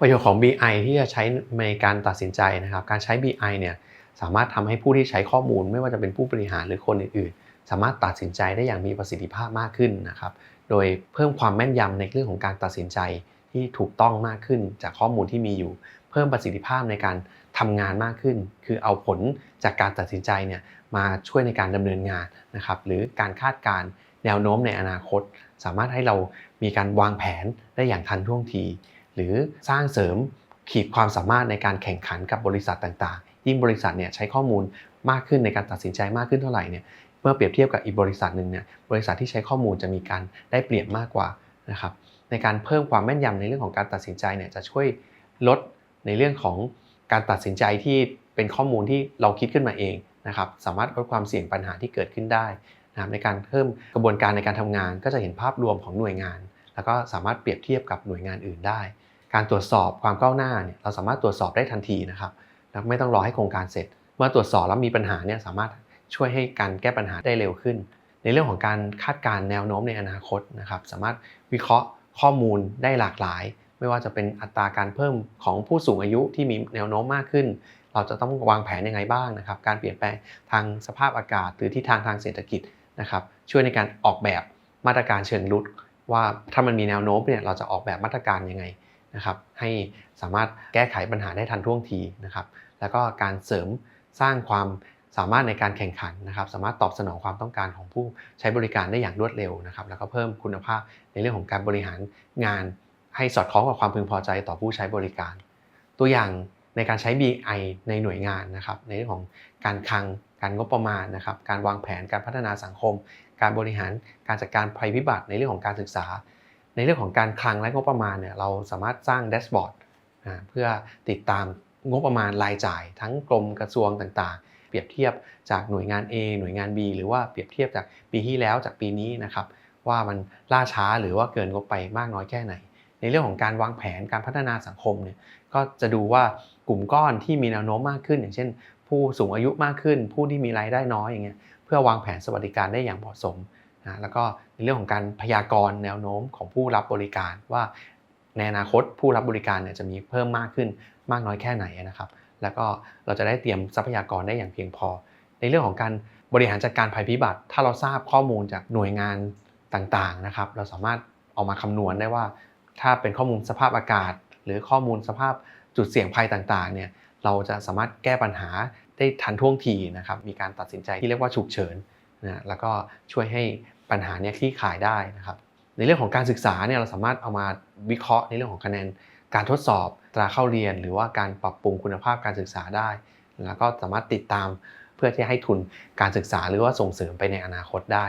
ประโยชน์ของ BI ที่จะใช้ในการตัดสินใจนะครับ การใช้ BI เนี่ยสามารถทำให้ผู้ที่ใช้ข้อมูล ไม่ว่าจะเป็นผู้บริหารหรือคนอื่นๆ สามารถตัดสินใจได้อย่างมีประสิทธิภาพมากขึ้นนะครับ โดยเพิ่มความแม่นยำในเรื่องของการตัดสินใจที่ถูกต้องมากขึ้น จากข้อมูลที่มีอยู่ เพิ่มประสิทธิภาพในการทำงานมากขึ้น คือเอาผลจากการตัดสินใจเนี่ยมาช่วยในการดำเนินงานนะครับหรือการคาดการณ์แนวโน้มในอนาคต สามารถให้เรามีการวางแผนได้อย่างทันท่วงที หรือสร้างเสริมขีดความสามารถในการแข่งขันกับบริษัทต่างๆ ยิ่งบริษัทเนี่ยใช้ข้อมูลมากขึ้นในการตัดสินใจมากขึ้นเท่าไหร่เนี่ยเมื่อเปรียบเทียบกับอีกบริษัทหนึ่งเนี่ยบริษัทที่ใช้ข้อมูลจะมีการได้เปรียบมากกว่านะครับในการเพิ่มความแม่นยำในเรื่องของการตัดสินใจเนี่ยจะช่วยลดในเรื่องของการตัดสินใจที่เป็นข้อมูลที่เราคิดขึ้นมาเองนะครับสามารถลดความเสี่ยงปัญหาที่เกิดขึ้นได้นะครับในการเพิ่มกระบวนการในการทำงาน ก็จะเห็นภาพรวมของหน่วยงาน แล้วก็สามารถเปรียบเทียบกับหน่วยงานอื่นได้ การตรวจสอบความก้าวหน้าเนี่ยเราสามารถตรวจสอบได้ทันทีนะครับและไม่ต้องรอให้โครงการเสร็จ เมื่อตรวจสอบแล้วมีปัญหาเนี่ยสามารถช่วยให้การแก้ปัญหาได้เร็วขึ้น ในเรื่องของการคาดการณ์แนวโน้มในอนาคตนะครับ สามารถวิเคราะห์ข้อมูลได้หลากหลาย ไม่ว่าจะเป็นอัตราการเพิ่มของผู้สูงอายุที่มีแนวโน้มมากขึ้น เราจะต้องวางแผนยังไงบ้างนะครับ การเปลี่ยนแปลงทางสภาพอากาศหรือทิศทางทางเศรษฐกิจนะครับ ช่วยในการออกแบบมาตรการเชิงรุกว่าถ้ามันมีแนวโน้มเนี่ยเราจะออกแบบมาตรการยังไง นะครับให้สามารถแก้ไขปัญหาได้ทันท่วงทีนะครับแล้วก็การเสริมสร้างความสามารถในการแข่งขันนะครับ สามารถตอบสนองความต้องการของผู้ใช้บริการได้อย่างรวดเร็วนะครับ แล้วก็เพิ่มคุณภาพในเรื่องของการบริหารงาน ให้สอดคล้องกับความพึงพอใจต่อผู้ใช้บริการ ตัวอย่างในการใช้ BI ในหน่วยงานนะครับ ในเรื่องของการคลัง การงบประมาณนะครับ การวางแผนการพัฒนาสังคม การบริหารการจัดการภัยพิบัติในเรื่องของการศึกษา ในเรื่องของการคลังและงบประมาณเนี่ยเราสามารถสร้างแดชบอร์ดเพื่อติดตามงบประมาณรายจ่ายทั้งกรมกระทรวงต่างๆ เปรียบเทียบจากหน่วยงาน A หน่วยงาน B หรือว่าเปรียบเทียบจากปีที่แล้วจากปีนี้นะครับว่ามันล่าช้าหรือว่าเกินงบไปมากน้อยแค่ไหน ในเรื่องของการวางแผนการพัฒนาสังคมเนี่ยก็จะดูว่ากลุ่มก้อนที่มีแนวโน้มมากขึ้น อย่างเช่น ผู้สูงอายุมากขึ้น ผู้ที่มีรายได้น้อยอย่างเงี้ยเพื่อวางแผนสวัสดิการได้อย่างเหมาะสม นะแล้วก็ในเรื่องของการพยากรณ์แนวโน้มของผู้รับบริการ ว่าในอนาคตผู้รับบริการเนี่ยจะมีเพิ่มมากขึ้นมากน้อยแค่ไหนนะครับ แล้วก็เราจะได้เตรียมทรัพยากรได้อย่างเพียงพอ ในเรื่องของการบริหารจัดการภัยพิบัติ ถ้าเราทราบข้อมูลจากหน่วยงานต่างๆนะครับ เราสามารถเอามาคำนวณได้ว่า ถ้าเป็นข้อมูลสภาพอากาศ หรือข้อมูลสภาพจุดเสี่ยงภัยต่างๆเนี่ยเราจะสามารถแก้ปัญหาได้ทันท่วงทีนะครับ มีการตัดสินใจที่เรียกว่าฉุกเฉิน นะแล้วก็ช่วยให้ปัญหาเนี้คลี่คลายได้นะครับ ในเรื่องของการศึกษาเนี่ยเราสามารถเอามาวิเคราะห์ในเรื่องของคะแนน การทดสอบตราเข้าเรียน หรือว่าการปรับปรุงคุณภาพการศึกษาได้ แล้วก็สามารถติดตามเพื่อที่ให้ทุนการศึกษาหรือว่าส่งเสริมไปในอนาคตได้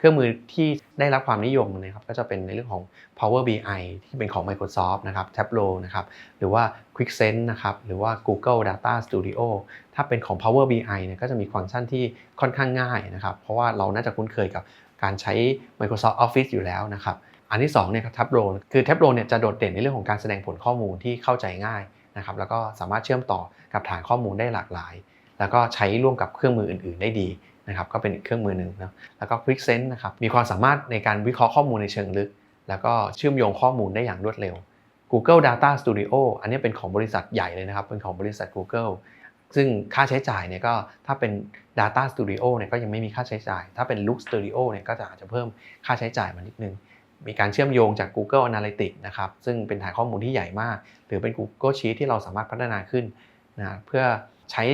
เครื่องมือที่ได้รับความนิยมนะครับก็จะเป็นในเรื่องของ Power BI ที่เป็นของ Microsoft นะครับ Tableau นะครับหรือว่า QuickSense นะครับหรือว่า Google Data Studio ถ้าเป็นของ Power BI เนี่ยก็จะมีฟังก์ชันที่ค่อนข้างง่ายนะครับ เพราะว่าเราน่าจะคุ้นเคยกับการใช้ Microsoft Office อยู่แล้วนะครับอันที่2เนี่ยครับ Tableau คือ Tableau เนี่ยจะโดดเด่นในเรื่องของการแสดงผลข้อมูลที่เข้าใจง่ายนะครับแล้วก็สามารถเชื่อมต่อกับฐานข้อมูลได้หลากหลาย แล้วก็ใช้ร่วมกับเครื่องมืออื่น ๆ ได้ดี นะครับก็เป็นอีกเครื่องมือหนึ่งนะแล้วก็ QuickSense นะครับมีความสามารถในการวิเคราะห์ข้อมูลในเชิงลึก แล้วก็เชื่อมโยงข้อมูลได้อย่างรวดเร็ว Google Data Studio อันนี้เป็นของบริษัทใหญ่เลยนะครับ เป็นของบริษัท Google ซึ่งค่าใช้จ่ายเนี่ยก็ถ้าเป็น Data Studio เนี่ยก็ยังไม่มีค่าใช้จ่าย ถ้าเป็น Look Studio เนี่ยก็จะอาจจะเพิ่มค่าใช้จ่ายมานิดนึง มีการเชื่อมโยงจาก Google Analytics นะครับ ซึ่งเป็นฐานข้อมูลที่ใหญ่มาก หรือเป็น Google Sheet ที่เราสามารถพัฒนาขึ้นนะเพื่อใช้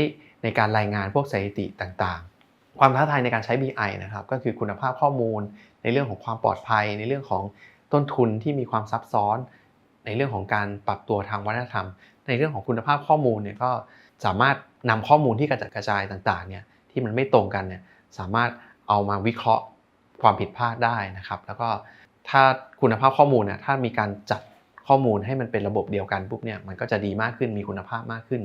ในการรายงานพวกสถิติต่างๆ ความท้าทายในการใช้ BI นะครับก็คือคุณภาพข้อมูล ในเรื่องของความปลอดภัย ในเรื่องของต้นทุนที่มีความซับซ้อน ในเรื่องของการปรับตัวทางวัฒนธรรม ในเรื่องของคุณภาพข้อมูลเนี่ยก็สามารถนำข้อมูลที่กระจัดกระจายต่างๆเนี่ยที่มันไม่ตรงกันเนี่ยสามารถเอามาวิเคราะห์ความผิดพลาดได้นะครับ แล้วก็ถ้าคุณภาพข้อมูลเนี่ยถ้ามีการจัดข้อมูลให้มันเป็นระบบเดียวกันปุ๊บเนี่ยมันก็จะดีมากขึ้นมีคุณภาพมากขึ้น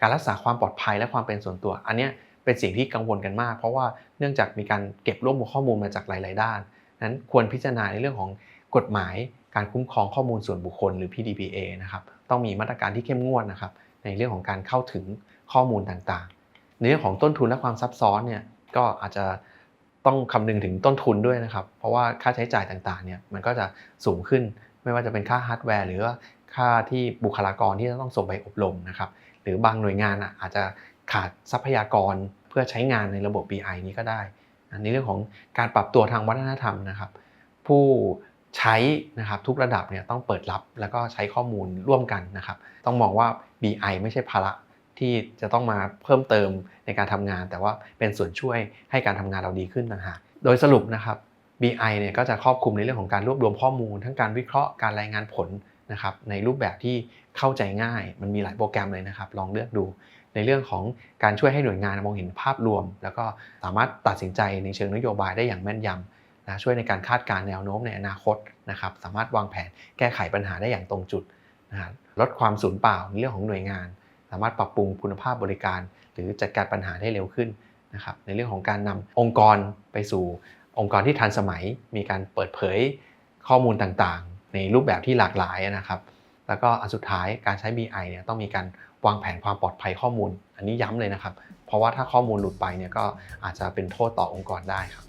การรักษาความปลอดภัยและความเป็นส่วนตัว อันเนี้ย เป็นสิ่งที่กังวลกันมาก เพราะว่าเนื่องจากมีการเก็บรวบรวมข้อมูลมาจากหลาย ๆ ด้าน นั้นควรพิจารณาในเรื่องของกฎหมายการคุ้มครองข้อมูลส่วนบุคคลหรือ PDPA นะครับต้องมีมาตรการที่เข้มงวดนะครับในเรื่องของการเข้าถึงข้อมูลต่างๆ ในเรื่องของต้นทุนและความซับซ้อนเนี่ยก็อาจจะต้องคำนึงถึงต้นทุนด้วยนะครับ เพราะว่าค่าใช้จ่ายต่างๆเนี่ยมันก็จะสูงขึ้นไม่ว่าจะเป็นค่าฮาร์ดแวร์หรือว่าค่าที่บุคลากรที่จะต้องส่งไปอบรมนะครับ หรือบางหน่วยงานอะอาจจะ ขาดทรัพยากรเพื่อใช้งานในระบบ BI นี้ก็ได้อันเรื่องของการปรับตัวทางวัฒนธรรมนะครับ ผู้ใช้นะครับทุกระดับเนี่ยต้องเปิดรับแล้วก็ใช้ข้อมูลร่วมกันนะครับ ต้องมองว่า BI ไม่ใช่ภาระที่จะต้องมาเพิ่มเติมในการทำงาน แต่ว่าเป็นส่วนช่วยให้การทำงานเราดีขึ้นต่างหากโดยสรุปนะครับ BI เนี่ยก็จะครอบคลุมในเรื่องของการรวบรวมข้อมูล ทั้งการวิเคราะห์การรายงานผลนะครับในรูปแบบที่เข้าใจง่าย มันมีหลายโปรแกรมเลยนะครับ ลองเลือกดู ในเรื่องของการช่วยให้หน่วยงานมองเห็นภาพรวม แล้วก็สามารถตัดสินใจในเชิงนโยบายได้อย่างแม่นยำนะช่วยในการคาดการณ์แนวโน้มในอนาคตนะครับสามารถวางแผนแก้ไขปัญหาได้อย่างตรงจุดนะลดความสูญเปล่าในเรื่องของหน่วยงาน สามารถปรับปรุงคุณภาพบริการ หรือจัดการปัญหาได้เร็วขึ้นนะครับในเรื่องของการนำองค์กรไปสู่องค์กรที่ทันสมัย มีการเปิดเผยข้อมูลต่างๆ ในรูปแบบที่หลากหลายนะครับ แล้วก็อันสุดท้ายการใช้ BI เนี่ยต้องมีการวางแผนความปลอดภัยข้อมูล อันนี้ย้ำเลยนะครับ เพราะว่าถ้าข้อมูลหลุดไปเนี่ยก็อาจจะเป็นโทษต่อองค์กรได้ครับ